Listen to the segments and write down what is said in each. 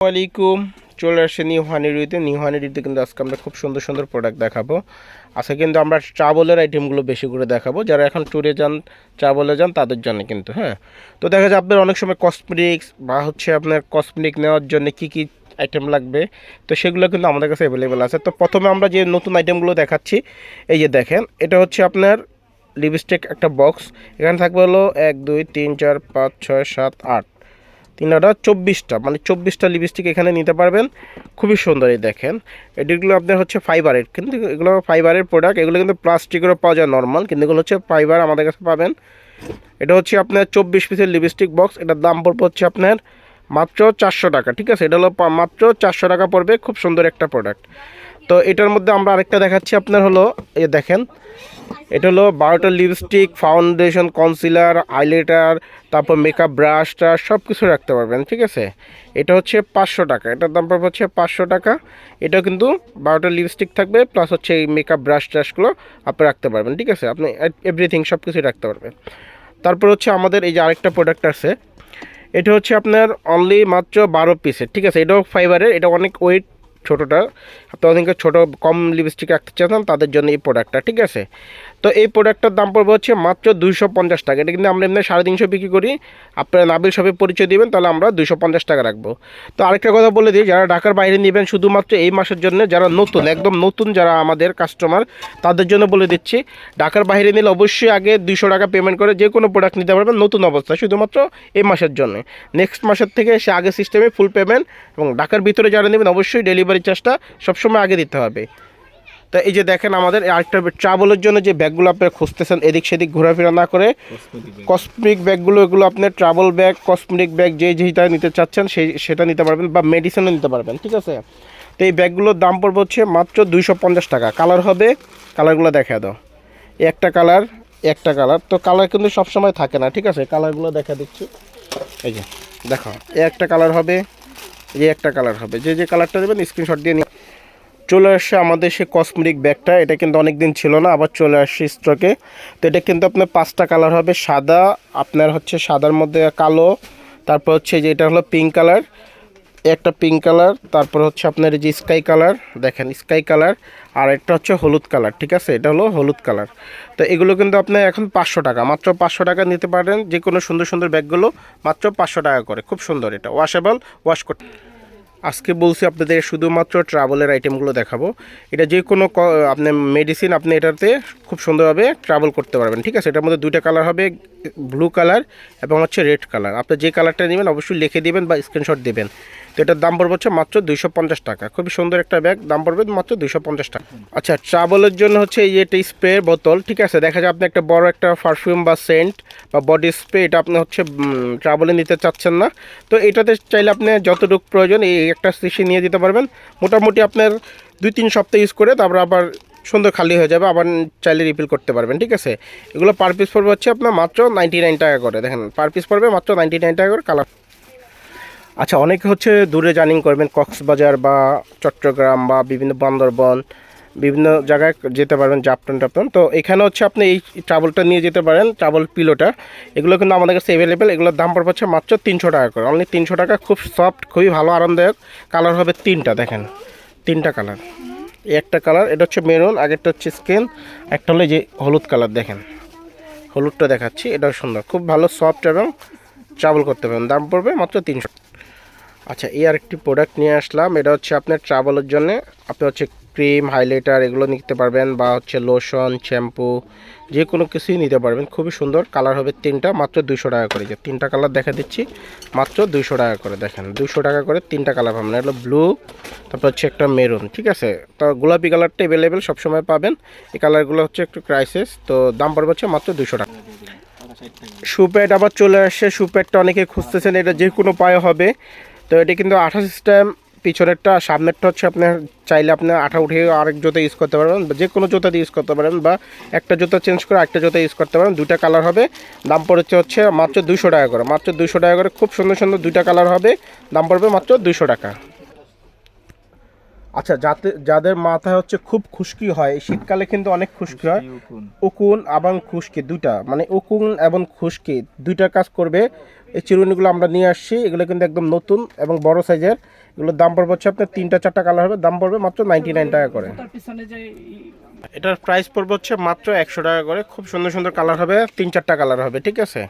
আলাইকুম চলে আসছে নিউ হানিরিতে নিউ হানিরিতে কিন্তু আজকে আমরা খুব সুন্দর সুন্দর প্রোডাক্ট দেখাবো। আজকে কিন্তু আমরা ট্রাভেলের আইটেমগুলো বেশি করে দেখাবো। যারা এখন ট্যুরে যান ট্রাভেলে যান, তাদের জন্য কিন্তু হ্যাঁ। তো দেখা যায় আপনার অনেক সময় কসমেটিক্স বা হচ্ছে আপনার কসমেটিক নেওয়ার জন্য কি কি আইটেম লাগবে। তো সেগুলো কিন্তু আমাদের কাছে অ্যাভেলেবেল আছে। তো প্রথমে আমরা যে নতুন আইটেমগুলো দেখাচ্ছি, এই যে দেখেন, এটা হচ্ছে আপনার লিপস্টিক একটা বক্স এখানে থাকবে হলো এক, দুই, তিন, চার, পাঁচ, ছয়, সাত, আট। তিনটা, চব্বিশটা মানে চব্বিশটা লিপস্টিক এখানে নিতে পারবেন। খুবই সুন্দর এই দেখেন। এটিগুলো আপনার হচ্ছে ফাইবারের কিন্তু এগুলো ফাইবারের প্রোডাক্ট এগুলো কিন্তু প্লাস্টিকেরও পাওয়া যায় নর্মাল কিন্তু এগুলো হচ্ছে ফাইবার আমাদের কাছে পাবেন। এটা হচ্ছে আপনার চব্বিশ পিসের লিপস্টিক বক্স এটার দাম পড়বে হচ্ছে আপনার মাত্র চারশো টাকা, ঠিক আছে? এটা হলো মাত্র চারশো টাকা পড়বে, খুব সুন্দর একটা প্রোডাক্ট তো এটার মধ্যে আমরা আরেকটা দেখাচ্ছি, আপনার হলো, এই দেখেন, এটা হলো বারোটা লিপস্টিক ফাউন্ডেশন কনসিলার আইলাইটার তারপর মেকআপ ব্রাশ টাশ সব কিছু রাখতে পারবেন, ঠিক আছে? এটা হচ্ছে পাঁচশো টাকা, এটার দাম পড়বে হচ্ছে পাঁচশো টাকা। এটা কিন্তু বারোটা লিপস্টিক থাকবে প্লাস হচ্ছে এই মেকআপ ব্রাশ ট্রাশগুলো আপনি রাখতে পারবেন, ঠিক আছে? আপনি এভরিথিং সব কিছুই রাখতে পারবেন। তারপর হচ্ছে আমাদের এই যে আরেকটা প্রোডাক্ট আছে, এটা হচ্ছে আপনার অনলি মাত্র বারো পিসের ঠিক আছে? এটাও ফাইবারের এটা অনেক ওয়েট ছোটোটা আপনি অনেকে ছোটো কম লিপস্টিক রাখতে চান তাদের জন্য এই প্রোডাক্টটা ঠিক আছে? তো এই প্রোডাক্টটার দাম পড়বে হচ্ছে মাত্র দুইশো পঞ্চাশ টাকা। এটা কিন্তু আমরা এমনি সাড়ে তিনশো বিক্রি করি। আপনারা নাবিল শপে পরিচয় দিবেন, তাহলে আমরা দুইশো পঞ্চাশ টাকা রাখব। তো আরেকটা কথা বলে দিই, যারা ঢাকার বাইরে নেবেন, শুধুমাত্র এই মাসের জন্য, যারা নতুন, একদম নতুন যারা আমাদের কাস্টমার তাদের জন্য বলে দিচ্ছি, ঢাকার বাইরে নিলে অবশ্যই আগে দুইশো টাকা পেমেন্ট করে যে কোনো প্রোডাক্ট নিতে পারবেন নতুন অবস্থায়, শুধুমাত্র এই মাসের জন্য। নেক্সট মাসের থেকে সে আগে সিস্টেমে ফুল পেমেন্ট এবং ঢাকার ভিতরে যারা নেবেন, অবশ্যই ডেলিভারি চার্জটা সবসময় আগে দিতে হবে। তো এই যে দেখেন আমাদের আরেকটা ট্রাভেলের জন্য যে ব্যাগগুলো আপনারা খুঁজতেছেন, এদিক সেদিক ঘোরাফেরা না করে কসমেটিক ব্যাগগুলো, এগুলো আপনার ট্রাভেল ব্যাগ কসমেটিক ব্যাগ যে যেটা নিতে চাচ্ছেন সেই, সেটা নিতে পারবেন বা মেডিসিনও নিতে পারবেন, ঠিক আছে? তো এই ব্যাগগুলোর দাম পড়বে হচ্ছে মাত্র দুইশো পঞ্চাশ টাকা। কালার হবে কালারগুলো দেখা দাও। একটা কালার একটা কালার তো কালার কিন্তু সবসময় থাকে না, ঠিক আছে? কালারগুলো দেখা দিচ্ছি। এই যে, দেখো, একটা কালার হবে এই একটা কালার হবে। যে যে কালারটা দেবেন স্ক্রিনশট দিয়ে নিয়ে চলে আসছে আমাদের সেই কসমেটিক ব্যাগটা এটা কিন্তু অনেক দিন ছিল না, আবার চলে আসছে স্টকে তো এটা কিন্তু আপনার পাঁচটা কালার হবে। সাদা, আপনার হচ্ছে সাদার মধ্যে কালো, তারপর হচ্ছে যে, এটা হলো পিঙ্ক কালার একটা পিঙ্ক কালার তারপর হচ্ছে আপনার এই যে স্কাই কালার দেখেন স্কাই কালার আর একটা হচ্ছে হলুদ কালার ঠিক আছে? এটা হলো হলুদ কালার তো এগুলো কিন্তু আপনি এখন পাঁচশো টাকা, মাত্র পাঁচশো টাকা নিতে পারেন যে কোনো সুন্দর সুন্দর ব্যাগগুলো মাত্র পাঁচশো টাকা করে, খুব সুন্দর এটা ওয়াশেবল ওয়াশ করতে আজকে বলছি আপনাদের শুধুমাত্র ট্রাভেলের আইটেমগুলো দেখাবো। এটা যে কোনো আপনি মেডিসিন আপনি এটাতে খুব সুন্দরভাবে ট্রাভেল করতে পারবেন, ঠিক আছে? এটার মধ্যে দুইটা কালার হবে ব্লু কালার এবং হচ্ছে রেড কালার আপনি যে কালারটা নেবেন, অবশ্যই লিখে দেবেন বা স্ক্রিনশট দেবেন। তো এটার দাম পড়বে হচ্ছে মাত্র দুইশো পঞ্চাশ টাকা। খুবই সুন্দর একটা ব্যাগ দাম পড়বে মাত্র দুইশো পঞ্চাশ টাকা। আচ্ছা ট্রাভেলের জন্য হচ্ছে এই একটা স্প্রে বোতল ঠিক আছে? দেখা যায় আপনি একটা বড় একটা পারফিউম বা সেন্ট বা বডি স্প্রে এটা আপনি হচ্ছে ট্রাভেলে নিতে চাচ্ছেন না। তো এটাতে চাইলে আপনি যতটুকু প্রয়োজন, এই একটা সিসি নিয়ে যেতে পারবেন। মোটামুটি আপনার দুই তিন সপ্তাহ ইউজ করে তারপর আবার সুন্দর খালি হয়ে যাবে, আবার চাইলে রিফিল করতে পারবেন, ঠিক আছে? এগুলো পার পিস পড়বে হচ্ছে আপনার মাত্র নাইনটি নাইন টাকা করে, দেখেন পার পিস পড়বে মাত্র নাইনটি নাইন টাকা করে কালার আচ্ছা অনেকে হচ্ছে দূরে জার্নিং করবেন, কক্সবাজার বা চট্টগ্রাম বা বিভিন্ন বান্দরবন বিভিন্ন জায়গায় যেতে পারবেন, জাপটন টাপটন। তো এখানে হচ্ছে আপনি এই ট্রাভেলটা নিয়ে যেতে পারেন ট্রাভেল পিলোটা। এগুলো কিন্তু আমাদের কাছে অ্যাভেলেবেল এগুলোর দাম পড়বে হচ্ছে মাত্র তিনশো টাকা করে। অনলি তিনশো টাকা, খুব সফট খুবই ভালো, আরামদায়ক। কালার হবে তিনটা, দেখেন। তিনটা কালার একটা কালার এটা হচ্ছে মেরুন আগেরটা হচ্ছে স্কিন একটা হলো যে হলুদ কালার দেখেন। হলুদটা দেখাচ্ছি, এটাও সুন্দর। খুব ভালো সফট এবং ট্রাভেল করতে পারেন দাম পড়বে মাত্র তিনশো। আচ্ছা এই আরেকটি প্রোডাক্ট নিয়ে আসলাম। এটা হচ্ছে আপনার ট্রাভেলের জন্য, আপনি হচ্ছে ক্রিম, হাইলাইটার এগুলো নিতে পারবেন বা হচ্ছে লোশন শ্যাম্পু যে কোনো কিছুই নিতে পারবেন। খুবই সুন্দর। কালার হবে তিনটা, মাত্র দুশো টাকা করে। যে তিনটা কালার দেখা দিচ্ছি, মাত্র দুশো টাকা করে। দেখেন দুশো টাকা করে তিনটা কালার পাবেন। এটা হলো ব্লু তারপর হচ্ছে একটা মেরুন ঠিক আছে? তো গোলাপি কালারটা অ্যাভেলেবেল সবসময় পাবেন। এই কালারগুলো হচ্ছে একটু ক্রাইসিস তো দাম পড়বে হচ্ছে মাত্র দুশো টাকা। শু প্যাড আবার চলে আসছে শু প্যাডটা অনেকে খুঁজতেছেন, এটা যে কোনো পায়ে হবে। তো এটা কিন্তু আঠা সিস্টেম পিছনেরটা, সামনেরটা হচ্ছে আপনার চাইলে আপনি আঠা উঠিয়ে আরেক জুতো ইউজ করতে পারবেন যে কোনো জুতা দিয়ে ইউজ করতে পারেন বা একটা জুতো চেঞ্জ করে একটা জুতো ইউজ করতে পারেন। দুটা কালার হবে। দাম পড়েছে হচ্ছে মাত্র দুশো টাকা করে। মাত্র দুশো টাকা করে খুব সুন্দর সুন্দর দুটা কালার হবে। দাম পড়বে মাত্র দুশো টাকা। আচ্ছা যাতে যাদের মাথায় হচ্ছে খুব খুশকি হয় শীতকালে কিন্তু অনেক খুশকি হয়। উকুন। এবং খুশকি দুইটা। মানে উকুন এবং খুশকি দুইটা কাজ করবে। এই চিরুনিগুলো আমরা নিয়ে আসছি। এগুলো কিন্তু একদম নতুন এবং বড় সাইজের। এগুলোর দাম পড়বে হচ্ছে আপনার তিনটা চারটা কালার হবে। দাম পড়বে মাত্র নাইনটি নাইন টাকা করে। তার পিছনে যে এটার প্রাইস পড়বে হচ্ছে মাত্র একশো টাকা করে। খুব সুন্দর সুন্দর কালার হবে। তিন চারটা কালার হবে। ঠিক আছে?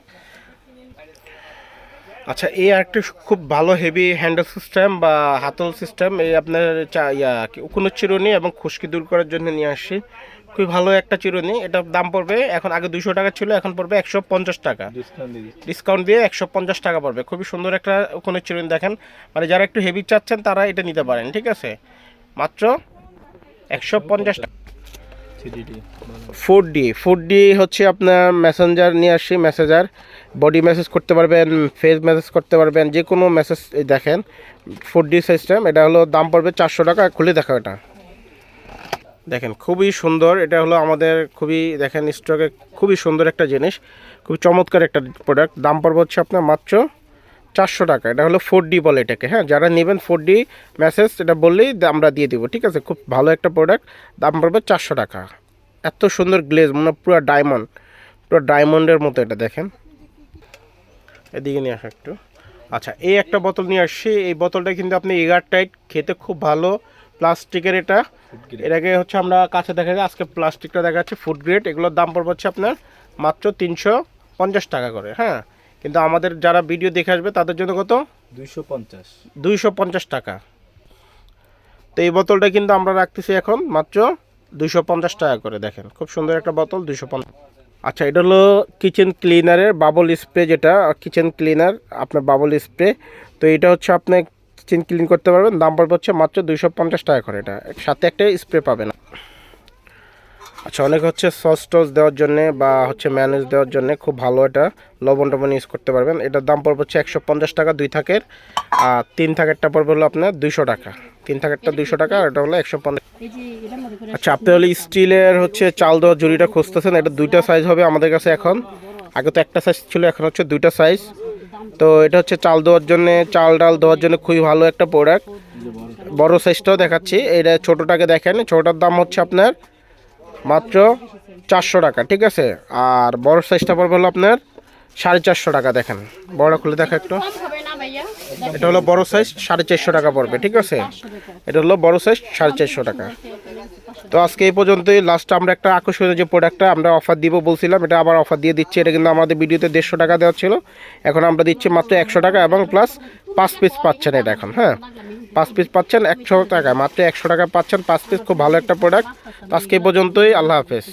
আচ্ছা এই আরেকটি খুব ভালো হেভি হ্যান্ডেল সিস্টেম বা হাতল সিস্টেম এই আপনার চা- ইয়া কোনো চিরুনি এবং খুশকি দূর করার জন্য নিয়ে আসছি খুবই ভালো একটা চিরুনি এটার দাম পড়বে এখন আগে দুশো টাকা ছিল এখন পড়বে একশো পঞ্চাশ টাকা। ডিসকাউন্ট দিয়ে একশো পঞ্চাশ টাকা পড়বে। খুবই সুন্দর একটা কোনো চিরুনি দেখেন। মানে যারা একটু হেভি চাচ্ছেন তারা এটা নিতে পারেন ঠিক আছে? মাত্র একশো পঞ্চাশ। টাকা। ফোর ডি ফোর ডি হচ্ছে আপনার মেসেঞ্জার নিয়ে আসি মেসেঞ্জার বডি মেসেজ করতে পারবেন ফেস মেসেজ করতে পারবেন যে কোনো মেসেজ দেখেন ফোর ডি সিস্টেম এটা হলো দাম পড়বে চারশো টাকা, খুলে দেখো এটা। দেখেন, খুবই সুন্দর, এটা হলো আমাদের খুবই, দেখেন স্টকে খুবই সুন্দর একটা জিনিস, খুবই চমৎকার একটা প্রোডাক্ট দাম পড়বে হচ্ছে আপনার মাত্র চারশো টাকা। এটা হলো ফোর ডি বলে এটাকে হ্যাঁ? যারা নেবেন ফোর ডি মেসেজ এটা বললেই আমরা দিয়ে দিব ঠিক আছে? খুব ভালো একটা প্রোডাক্ট দাম পড়বে চারশো টাকা। এত সুন্দর গ্লেজ মানে পুরো ডায়মন্ড পুরো ডায়মন্ডের মতো এটা দেখেন? এদিকে নিয়ে আসা একটু। আচ্ছা এই একটা বোতল নিয়ে আসছি। এই বোতলটা কিন্তু আপনি এগার টাইট খেতে খুব ভালো। প্লাস্টিকের এটা। এটাকে হচ্ছে আমরা কাছে দেখা যায় আজকে প্লাস্টিকটা দেখা যাচ্ছে ফুড গ্রেড এগুলোর দাম পড়বে হচ্ছে আপনার মাত্র তিনশো পঞ্চাশ টাকা করে হ্যাঁ? কিন্তু আমাদের যারা ভিডিও দেখে আসবে তাদের জন্য কত? দুইশো পঞ্চাশ। দুইশো পঞ্চাশ টাকা। তো এই বোতলটা কিন্তু আমরা রাখতেছি এখন মাত্র দুইশো পঞ্চাশ টাকা করে দেখেন। খুব সুন্দর একটা বোতল দুইশো পঞ্চাশ। আচ্ছা এটা হলো কিচেন ক্লিনারের বাবল স্প্রে যেটা কিচেন ক্লিনার আপনার বাবল স্প্রে তো এটা হচ্ছে আপনি কিচেন ক্লিন করতে পারবেন দাম পড়বে হচ্ছে মাত্র দুইশো পঞ্চাশ টাকা করে এটা। সাথে একটা স্প্রে পাবেন। আচ্ছা অনেক হচ্ছে সস টস দেওয়ার জন্য বা হচ্ছে ম্যানেজ দেওয়ার জন্য খুব ভালো এটা। লবণ টবণ ইউজ করতে পারবেন। এটার দাম পড়বে হচ্ছে একশো পঞ্চাশ টাকা দুই থাকের। আর তিন থাকেরটা পড়বে হলো আপনার দুইশো টাকা। তিন থাকেরটা দুইশো টাকা আর এটা হলো একশো পঞ্চাশ আচ্ছা আপনি হলে স্টিলের হচ্ছে চাল দেওয়ার জুড়িটা খুঁজতেছেন এটা দুইটা সাইজ হবে আমাদের কাছে এখন। আগে তো একটা সাইজ ছিল এখন হচ্ছে দুইটা সাইজ তো এটা হচ্ছে চাল দেওয়ার জন্য চাল ডাল দেওয়ার জন্য খুবই ভালো একটা প্রোডাক্ট বড় সাইজটাও দেখাচ্ছি। এটা ছোটোটাকে দেখেন ছোটোটার দাম হচ্ছে আপনার মাত্র চারশো টাকা, ঠিক আছে? আর বড় সাইজটা পড়বে হলো আপনার সাড়ে চারশো টাকা, দেখেন। বড় খুলে দেখা একটু। এটা হলো বড় সাইজ সাড়ে চারশো টাকা পড়বে, ঠিক আছে? এটা হলো বড় সাইজ সাড়ে চারশো টাকা। তো আজকে এই পর্যন্তই লাস্টে আমরা একটা আকর্ষণীয় যে প্রোডাক্টটা আমরা অফার দিব বলছিলাম, এটা আবার অফার দিয়ে দিচ্ছি, এটা কিন্তু আমাদের ভিডিওতে দেড়শো টাকা দেওয়া ছিল। এখন আমরা দিচ্ছি মাত্র একশো টাকা এবং প্লাস পাঁচ পিস পাচ্ছেন এটা এখন হ্যাঁ? পাঁচ পিস পাচ্ছেন একশো টাকা মাত্র একশো টাকা পাচ্ছেন পাঁচ পিস খুব ভালো একটা প্রোডাক্ট আজকে এই পর্যন্তই, আল্লাহ হাফেজ।